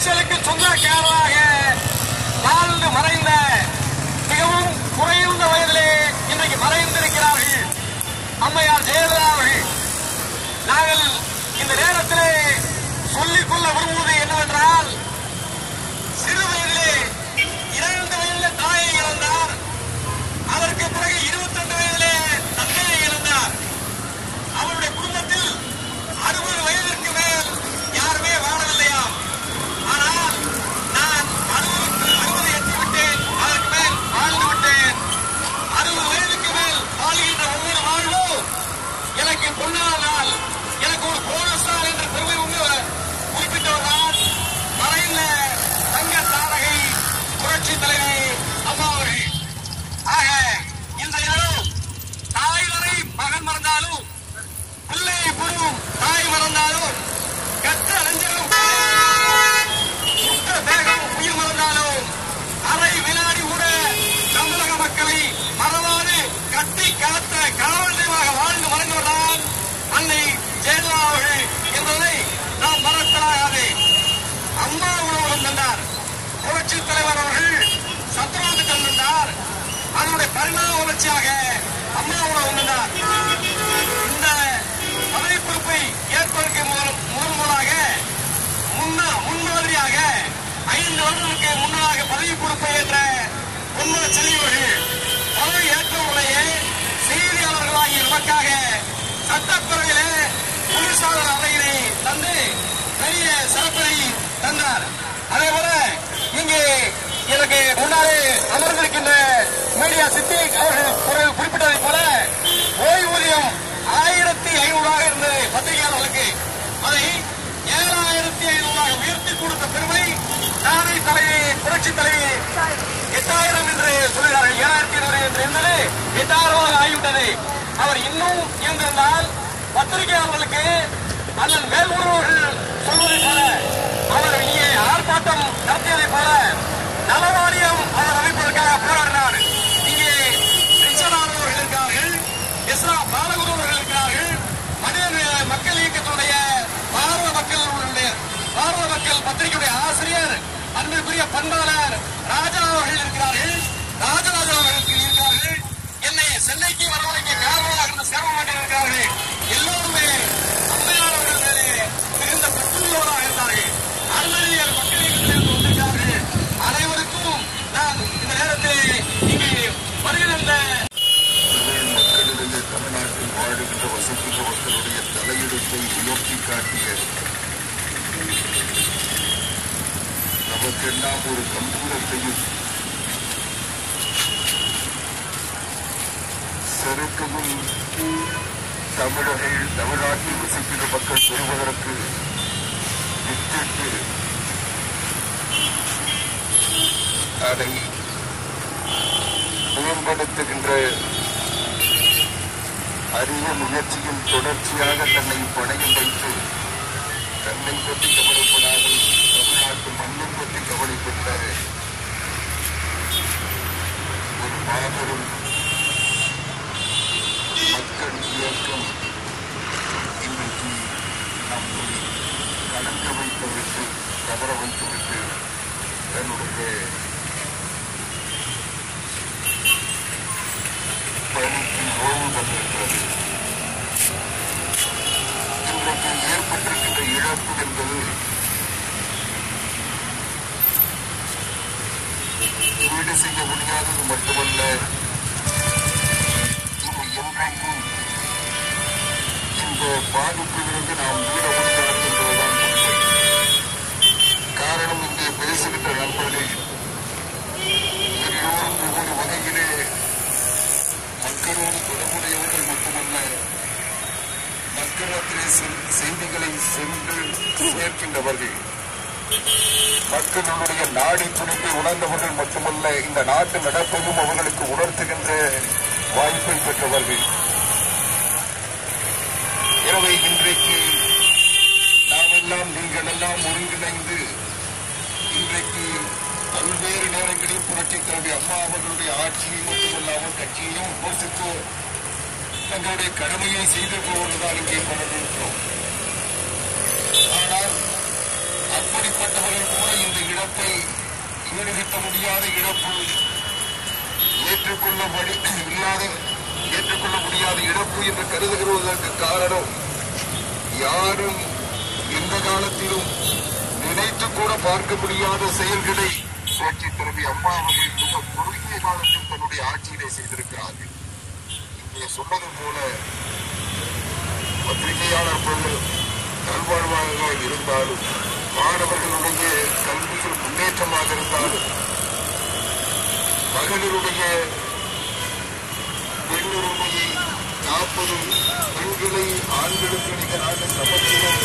அசாத்திய சொந்தக்காரராக வாழ்ந்து மறைந்த மிகவும் குறைந்த வயதிலே இன்றைக்கு மறைந்திருக்கிறார்கள் அம்மையார் ஜெயலலிதா அவர்கள். நாங்கள் புரட்சி தலைவர் அவர்கள் சத்ராந்தகம் தந்திருந்தார் அதனுடைய பரிணாம வளர்ச்சியாக அம்மா உணவகம் தந்தார் இந்த பதவி பொறுப்பை ஏற்பதற்கு முதல் முதல் முதலாக முன்னா முன்மாதிரியாக ஐந்து வருடங்களுக்கு முன்னதாக பதவி பொறுப்பை ஏற்ற பொன்மன செல்வியவர்கள் பதவி ஏற்ற உடனேயே செய்தியாளர்களாகிய நமக்காக சட்டப்பேரவையிலே குளிர்சாதன அறையினை தந்து பெரிய சிறப்பினை தந்தார். அதேபோல இங்கே எனக்கு முன்னாலே அமர்ந்திருக்கின்ற மீடியா சித்திக் அவர்கள் குறிப்பிட்டதைப் போல பண்பாளர் ராஜா அவர்கள் இருக்கிறார்கள் ராஜராஜா நமக்கெல்லாம் ஒரு கம்பீரத்தையும் செருக்கையும் தமிழர்கள் தமிழ்நாட்டில் வசிக்கிற மக்கள் பெறுவதற்கு வித்திட்டு அதை மேம்படுத்துகின்ற அரிய முயற்சியும் தொடர்ச்சியாக தன்னை பணையம் வைத்து தன்னை பற்றி கவலைப்படாமல் 20%. என்றைக்கும் இந்த பாதிப்பிலிருந்து நாம் மீள முடியாது காரணம் இங்கே பேசுகின்ற நண்பர்கள் எல்லோரும் ஒவ்வொரு வகையிலே மக்களோடு தொடர்புடையவர்கள் மட்டுமல்ல மக்களிடத்திலே செய்திகளை சென்று சேர்க்கின்றவர்கள். மக்களுடைய நாடி துணிப்பை உணர்ந்தவர்கள் மட்டுமல்ல இந்த நாட்டு நடப்பையும் அவர்களுக்கு உணர்த்துகின்ற வாய்ப்பை பெற்றவர்கள். எனவே இன்றைக்கு நாமெல்லாம் நீங்கள் எல்லாம் ஒருங்கிணைந்து இன்றைக்கு பல்வேறு நேரங்களில் புரட்சி தலைவி அம்மா அவர்களுடைய ஆட்சியை மட்டுமல்லாமல் கட்சியையும் விமர்சித்து தங்களுடைய கடமையை செய்து போவதுதான் இங்கே கொண்டிருக்கிறோம் ஆனால் அப்படிப்பட்டவர்கள் கூட இந்த இழப்பை ஈடுகட்ட முடியாத இழப்பு ஏற்றுக்கொள்ளபடி இல்லாத ஏற்றுக்கொள்ள முடியாத இழப்பு என்று கருதுகிறதற்கு காரணம் யாரும் எந்த காலத்திலும் நினைத்து கூட பார்க்க முடியாத செயல்களை புரட்சி தலைவி அம்மா அவர்கள் மிக குறுகிய காலத்தில் தன்னுடைய ஆட்சியிலே செய்திருக்கிறார்கள். இங்கே சொன்னது போல பத்திரிகையாளர் பொருள் நல்வாழ்வாக இருந்தாலும் மாணவர்களுடைய கல்வியில் முன்னேற்றமாக இருந்தாலும் மகளிருடைய பெண்ணுரிமையை காப்பதும் பெண்களை ஆண்களுக்கு நிகராக சமத்துவம்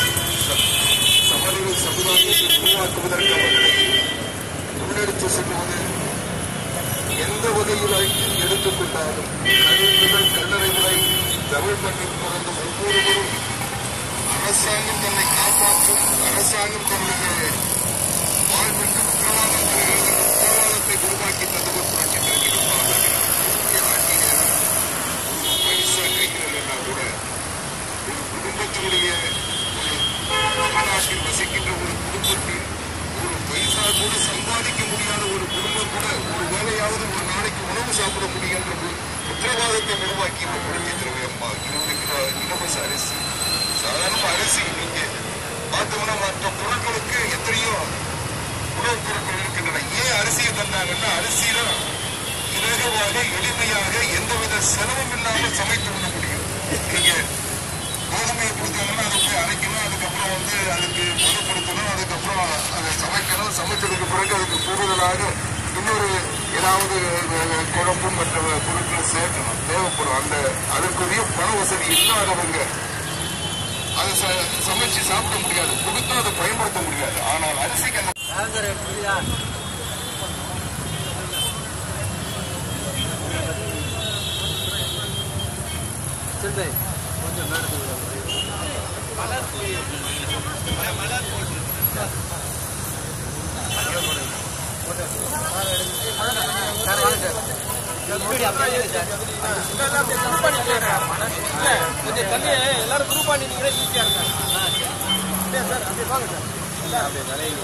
சமநிலை சமுதாயத்தை உருவாக்குவதற்கு அவர்களை முன்னெடுத்து செல்வது எந்த வகையில் எடுத்துக்கொண்டாலும் கல்வி முதல் கல்லறை வரை தமிழ் மண்ணில் பிறந்த ஒவ்வொருவரும் அரசாங்கம் தன்னை காப்பாற்றும் அரசாங்கம் தன்னுடைய வாழ்விற்கு உத்தரவாதத்தை Гурбакин на другой фронте. சமைச்சதுக்கு பிறகு அதுக்கு கூடுதலாக இன்னொரு ஏதாவது குழம்பும் குழம்பு மற்ற பொருட்களை சேர்க்கணும். தேவைப்படும். அந்த அதற்குரிய பண வசதி இல்லாதவங்க அதை ச- சமைச்சு சாப்பிட முடியாது. கொடுத்தும் அதை பயன்படுத்த முடியாது. ஆனால் அரிசிக்கு அந்த கொஞ்சம் தள்ளி எல்லாரும் குரூப் பண்ணிட்டீங்கன்னா ஈஸியா இருக்கும் அப்படியே சார் அப்படியே வாங்க சார் இல்ல, அப்படியே தலையில.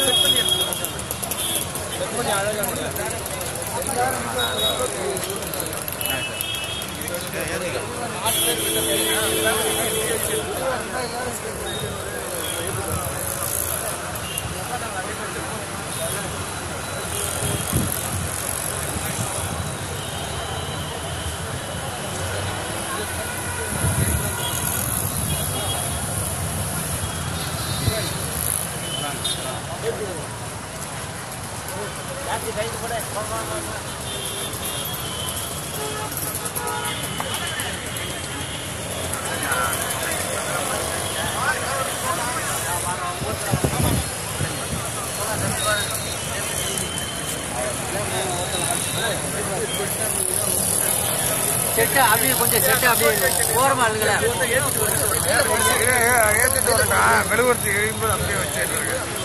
செட் பண்ணி எடுத்துக்கலாம் சார். செட் பண்ணி அழகா கொடுங்க. செட்டு அப்படியே கொஞ்சம் செட்டு அப்படியே ஓரமா இருக்குல்ல? ஏற்றிட்டு வரேன் மெழுகுவர்த்தி எரியும்போது அப்படியே வச்சு